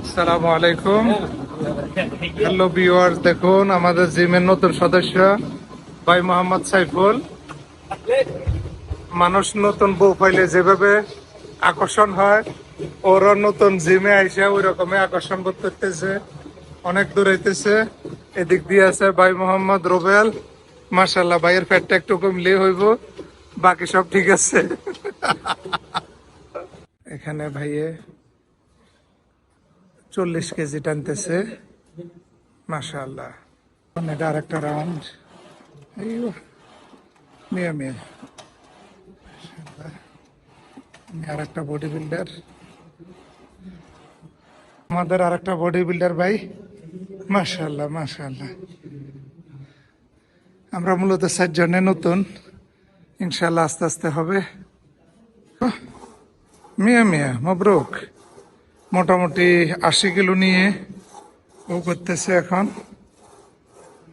আসসালামু আলাইকুম। হ্যালো দেখুন, আমাদের জিমের নতুন সদস্য ভাই মোহাম্মদ সাইফুল। মানুষ নতুন বউ পাইলে যেভাবে আকর্ষণ হয় ওরা নতুন জিমে আইসে ওই রকমই আকর্ষণ বোধ করতেছে, অনেক দূর হইতেছে এদিক দিয়ে আছে ভাই মোহাম্মদ রোবেল। মার্শাল্লাহ ভাইয়ের ফ্যাটটা একটু কমলে হইব, বাকি সব ঠিক আছে। এখানে ভাইয়ে চল্লিশ কেজি টানতেছে। মাশাল্লাহ এটা আর একটা রাউন্ড মিয়া মিয়া। আর একটা বডি বিল্ডার আমাদের আর একটা বডি বিল্ডার ভাই। মাশাল্লাহ মাশাল্লাহ আমরা মূলত চারজনে নতুন। ইনশাল্লাহ আস্তে আস্তে হবে। মিয়া মিয়া, মবরুক। মোটামুটি আশি কিলো নিয়ে ও করতেছে এখন।